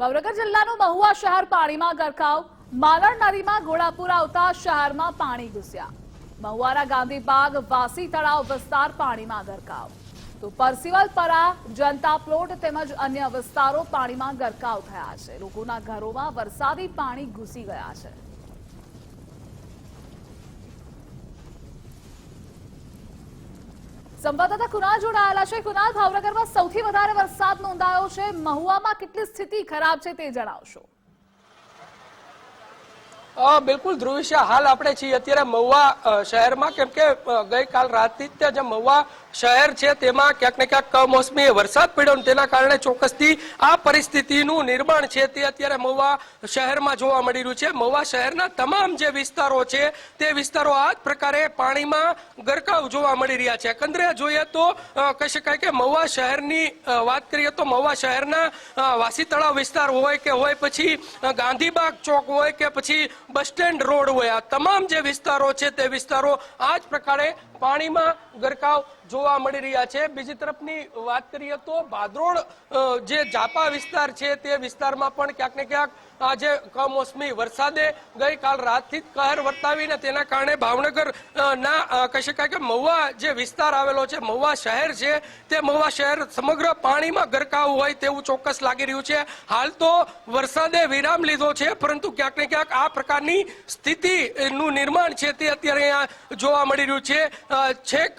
ભાવનગર જિલ્લાનું મહુવા શહેર પાણીમાં ગરકાવ. માલણ નદીમાં ઘોડાપુર આવતા શહેરમાં પાણી ઘૂસ્યા. મહુવાના ગાંધીબાગ વાસી તળાવ વિસ્તાર પાણીમાં ગરકાવ. તો પરસિવલ પરા, જનતા પ્લોટ તેમજ અન્ય વિસ્તારો પાણીમાં ગરકાવ થયા છે. લોકોના ઘરોમાં વરસાદી પાણી ઘૂસી ગયા છે. સંવાદદાતા કુનાલ જોડાયેલા છે. કુનાલ ભાવનગરમાં સૌથી વધારે વરસાદ નોંધાયો છે. મહુવામાં કેટલી સ્થિતિ ખરાબ છે તે જણાવશો. બિલકુલ ધ્રુવિશા, હાલ આપણે છીએ અત્યારે મહુવા શહેરમાં. કેમ કે ગઈકાલ રાતથી જ જે મહુવા શહેર છે, તેમાં ક્યાંક ને ક્યાંક કમોસમી વરસાદ પડ્યો તેના કારણે ચોક્કસથી આ પરિસ્થિતિનું નિર્માણ છે તે અત્યારે મહુવા શહેરમાં જોવા મળી રહ્યું છે. મહુવા શહેરના તમામ જે વિસ્તારો છે, તે વિસ્તારો આ જ પ્રકારે પાણીમાં ગરકાવ જોવા મળી રહ્યા છે. એકંદરે જોઈએ તો કહી શકાય કે મહુવા શહેરની વાત કરીએ તો મહુવા શહેરના વાસી તળાવ વિસ્તાર હોય કે હોય પછી ગાંધીબાગ ચોક હોય કે પછી બસ સ્ટેન્ડ રોડ હોય, આ તમામ જે વિસ્તારો છે તે વિસ્તારો આ જ પ્રકારે પાણીમાં ગરકાવ જોવા મળી રહ્યા છે. બીજી તરફની વાત કરીએ તો ભાદરોડ જે જાપા વિસ્તાર છે તે વિસ્તારમાં પણ ક્યાંક ને ક્યાંક આજે કમોસમી વરસાદે ગઈકાલ રાતથી જ કહેર વર્તાવીને તેના કારણે ભાવનગર ના કહી શકાય કે મહુવા જે વિસ્તાર આવેલો છે, મહુવા શહેર છે, તે મહુવા શહેર સમગ્ર પાણીમાં ગરકાવ હોય તેવું ચોક્કસ લાગી રહ્યું છે. હાલ તો વરસાદે વિરામ લીધો છે, પરંતુ ક્યાંક ને ક્યાંક આ પ્રકારની સ્થિતિનું નિર્માણ છે તે અત્યારે અહીંયા જોવા મળી રહ્યું છે. છેક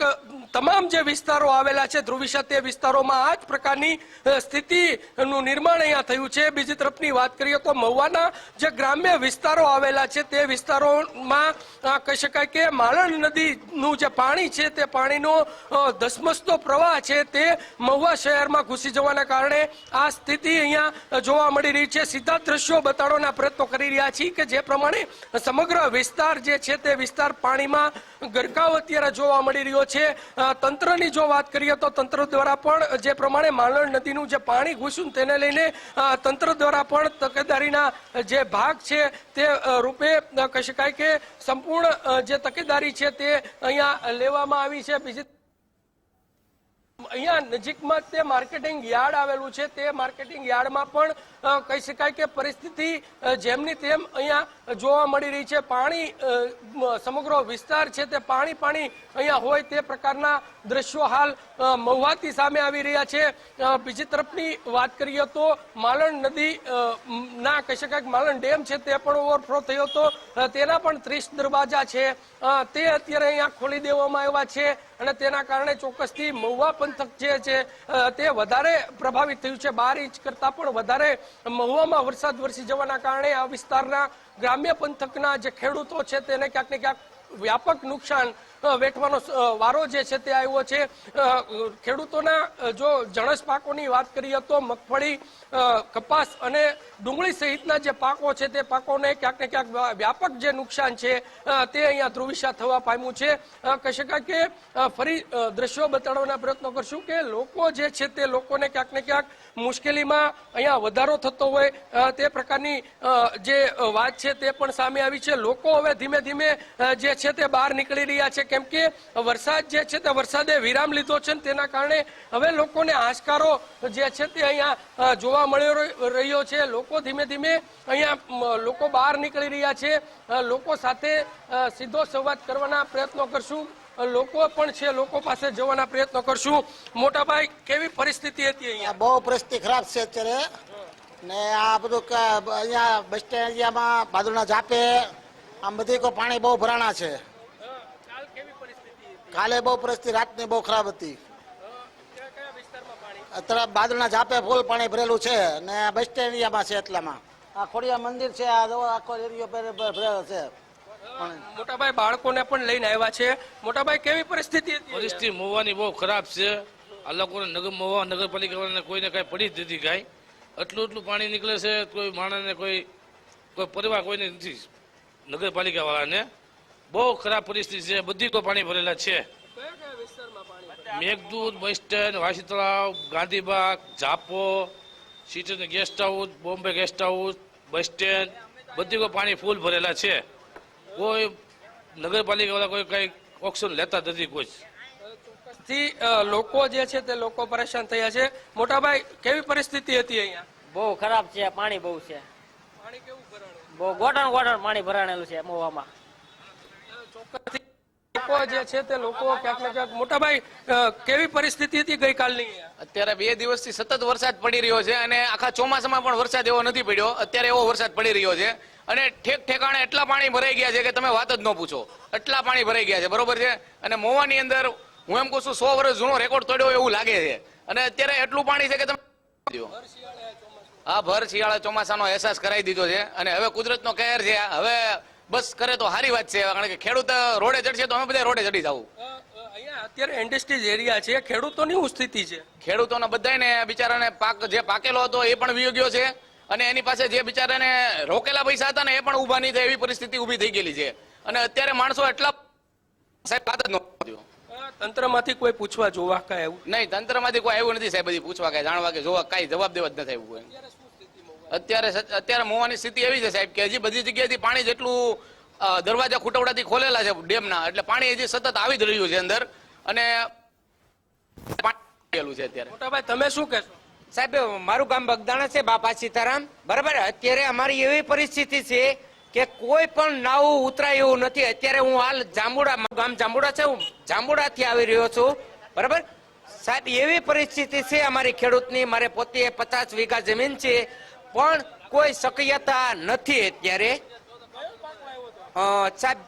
તમામ જે વિસ્તારો આવેલા છે ધ્રુવિશા તે વિસ્તારોમાં આ જ પ્રકારની સ્થિતિનું નિર્માણ અહીંયા થયું છે. બીજી તરફની વાત કરીએ તો મહુવાના જે ગ્રામ્ય વિસ્તારો આવેલા છે, તે વિસ્તારોમાં કહી શકાય કે માલણ નદીનું જે પાણી છે, તે પાણીનો ધસમસતો પ્રવાહ છે, તે મહુવા શહેરમાં ઘૂસી જવાના કારણે આ સ્થિતિ અહીંયા જોવા મળી રહી છે. સીધા દ્રશ્યો બતાડવાના પ્રયત્નો કરી રહ્યા છીએ કે જે પ્રમાણે સમગ્ર વિસ્તાર જે છે, તે વિસ્તાર પાણીમાં ગરકાવ અત્યારે જોવા મળી રહ્યો છે. તંત્રની જો વાત કરીએ તો તંત્ર દ્વારા પણ જે પ્રમાણે માલણ નદીનું જે પાણી ઘૂસ્યું તેને લઈને તંત્ર દ્વારા પણ તકેદારીના જે ભાગ છે તે રૂપે કહી શકાય કે સંપૂર્ણ જે તકેદારી છે તે અહીંયા લેવામાં આવી છે. બીજી અહીંયા નજીકમાં તે માર્કેટિંગ યાર્ડ આવેલું છે. તે માર્કેટિંગ યાર્ડમાં પણ કહી શકાય કે પરિસ્થિતિ જેમની તેમ અહીંયા જોવા મળી રહી છે. પાણી સમગ્ર વિસ્તાર છે તે પાણી પાણી અહીંયા હોય તે પ્રકારના દ્રશ્યો હાલ મહુવાથી સામે આવી રહ્યા છે. બીજી તરફની વાત કરીએ તો માલણ નદી ના, કહી શકાય કે માલણ ડેમ છે તે પણ ઓવરફ્લો થયો હતો. તેના પણ ત્રીસ દરવાજા છે. તે અત્યારે અહીંયા ખોલી દેવામાં આવ્યા છે. અને તેના કારણે ચોક્કસથી મહુવા પંથક જે છે તે વધારે પ્રભાવિત થયું છે. બાર ઇંચ કરતાં પણ વધારે મહુવામાં વરસાદ વરસી જવાના કારણે આ વિસ્તારના ગ્રામ્ય પંથકના જે ખેડૂતો છે, તેને ક્યાંક ને ક્યાંક વ્યાપક નુકસાન વેઠવાનો વારો જે છે તે આવ્યો છે. ખેડૂતોના જો જણસ પાકોની વાત કરીએ તો મગફળી કપાસ અને ડુંગળી સહિતના જે પાકો છે તે પાકોને ક્યાંક ને ક્યાંક વ્યાપક જે નુકસાન છે તે અહીંયા ધ્રુવિશા થવા પામ્યું છે. કહી શકાય કે ફરી દ્રશ્યો બતાડવાના પ્રયત્નો કરશું કે લોકો જે છે તે લોકોને ક્યાંક ને ક્યાંક મુશ્કેલીમાં અહીંયા વધારો થતો હોય તે પ્રકારની જે વાત છે તે પણ સામે આવી છે. લોકો હવે ધીમે ધીમે જે છે તે બહાર નીકળી રહ્યા છે કેમ કે વરસાદ જે છે તે વરસાદે વિરામ લીધો છે તેના કારણે હવે લોકોને આશકારો જે છે તે અહીંયા જોવા મળી રહ્યો- છે. લોકો ધીમે ધીમે અહીંયા લોકો બહાર નીકળી રહ્યા છે. લોકો સાથે સીધો સંવાદ કરવાના પ્રયત્નો કરશું. લોકો પણ છે, લોકો પાસે જવાના પ્રયત્નો કરશું. મોટાભાઈ, કેવી પરિસ્થિતિ હતી અહીંયા? બહુ પરિસ્થિતિ ખરાબ છે અત્યારે. ને આ બધું અહીંયા બસ સ્ટેન્ડ એરિયામાં ભાદરના જાપે આમ બધી કોઈ પાણી બહુ ભરાણા છે કાલ કેવી પરિસ્થિતિ હતી કાલે બહુ પરિસ્થિતિ રાતની બહુ ખરાબ હતી. અત્યારે બાદરના જાપે ફૂલ પાણી ભરેલું છે ને બસ સ્ટેન્ડ એરિયામાં છે એટલામાં. આ ખોડિયા મંદિર છે આ જો આખો એરિયો ભરે- ભરે- ભરેલો છે. મોટાભાઈ બાળકોને પણ લઈને આવ્યા છે. મોટાભાઈ કેવી પરિસ્થિતિ પરિસ્થિતિ મોવાની બહુ ખરાબ છે. આ લોકોને નગર મોવા નગરપાલિકાવાળાને કોઈને કાંઈ પડી જ નથી કાંઈ. એટલું એટલું પાણી નીકળે છે કોઈ માણસને કોઈ કોઈ પરિવાર કોઈને નથી. નગરપાલિકાવાળાને બહુ ખરાબ પરિસ્થિતિ છે. બધી કોઈ પાણી ભરેલા છે. મેઘદૂત બસ સ્ટેન્ડ વાસી તળાવ Gandhibagh જાપો city guest house Bombay guest house bus stand બધી કોઈ પાણી ફૂલ ભરેલા છે. કોઈ નગરપાલિકાવાળા કોઈ કંઈક ઓક્શન લેતા નથી કોઈ. થી લોકો જે છે તે લોકો પરેશાન થયા છે. મોટાભાઈ કેવી પરિસ્થિતિ હતી અહીંયા? બહુ ખરાબ છે. પાણી બહુ છે. પાણી કેવું ભરાણું? બહુ ગોઠણ ગોઠણ પાણી ભરાણેલું છે ચોક્કસથી લોકો જે છે તે લોકો ક્યાંક ને ક્યાંક મોટાભાઈ કેવી પરિસ્થિતિ હતી ગઈકાલની? અત્યારે બે દિવસથી સતત વરસાદ પડી રહ્યો છે અને આખા ચોમાસામાં પણ વરસાદ એવો નથી પડ્યો. અત્યારે એવો વરસાદ પડી રહ્યો છે અને ઠેક ઠેકાણે એટલા પાણી ભરાઈ ગયા છે કે તમે વાત જ ન પૂછો. એટલા પાણી ભરાઈ ગયા છે. બરોબર છે? અને મોવાની અંદર હું એમ કહું છું સો વર્ષ જૂનો રેકોર્ડ તોડ્યો એવું લાગે છે. અને અત્યારે એટલું પાણી છે કે તમે. હા ભર શિયાળા ચોમાસાનો અહેસાસ કરાવી દીધો છે. અને હવે કુદરતનો કહેર છે. હવે બસ કરે તો સારી વાત છે કારણ કે ખેડૂત રોડે ચડશે તો અમે બધા રોડે ચડી જવું. અહીંયા અત્યારે ઇન્ડસ્ટ્રીઝ એરિયા છે ખેડૂતોની શું સ્થિતિ છે? ખેડૂતોના બધાને બિચારાને પાક જે પાકેલો હતો એ પણ વી ગયો છે અને એની પાસે જે બિચારાને રોકેલા પૈસા હતા ને એ પણ ઊભા નહીં થાય એવી પરિસ્થિતિ ઊભી થઈ ગયેલી છે. અને અત્યારે માણસો એટલા સાહેબ વાત જ ન તંત્રમાંથી કોઈ પૂછવા જોવા કાંઈ એવું નહીં તંત્રમાંથી કોઈ આવ્યું નથી સાહેબ બધી પૂછવા કે જાણવા કે જોવા કઈ જવાબ દેવા જ નથી આવ્યું કોઈ. અત્યારે અત્યારે મોવાની સ્થિતિ એવી છે સાહેબ કે હજી બધી જગ્યાએથી પાણી જેટલું દરવાજા ખૂટવડાથી ખોલેલા છે ડેમના એટલે પાણી હજી સતત આવી જ રહ્યું છે અંદર. અને પાણી છે અત્યારે. મોટાભાઈ તમે શું કહેશો? સાહેબ મારું ગામ બગદાણા છે બાપા સીતારામ. બરાબર અત્યારે અમારી એવી પરિસ્થિતિ છે કે કોઈ પણ નાવું ઉતરાય એવું નથી. અત્યારે હું હાલ જાંબુડા ગામ જાંબુડા છે હું જાંબુડાથી આવી રહ્યો છું. બરાબર? સાહેબ એવી પરિસ્થિતિ છે અમારી ખેડૂતની. મારે પોતે પચાસ વીઘા જમીન છે. પણ કોઈ શક્યતા નથી અત્યારે. સાહેબ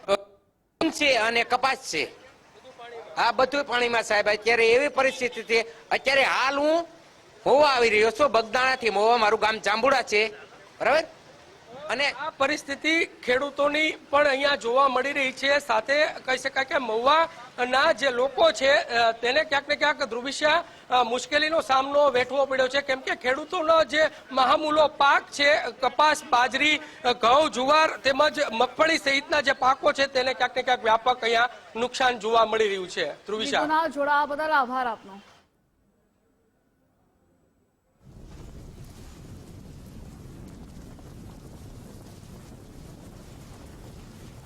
છે અને કપાસ છે. આ બધું પાણીમાં સાહેબ, અત્યારે એવી પરિસ્થિતિ છે. અત્યારે હાલ હું હોવા આવી રહ્યો છું. બગદાણાથી મોવા મારું ગામ જાંબુડા છે. બરાબર? અને આ પરિસ્થિતિ ખેડૂતોની પણ અહીંયા જોવા મળી રહી છે. સાથે કહી શકાય કે મહુવાના જે લોકો છે તેને ક્યાંક ને ક્યાંક ધ્રુવિષ્ય મુશ્કેલીનો સામનો વેઠવો પડ્યો છે. કેમ કે ખેડૂતોનો જે મહામૂલો પાક છે, કપાસ, બાજરી ઘઉં, જુવાર તેમજ મગફળી સહિતના જે પાકો છે, તેને ક્યાંક ને ક્યાંક વ્યાપક અહીંયા નુકસાન જોવા મળી રહ્યું છે. ધ્રુવિશા જોડાવા બદલ આભાર આપનો.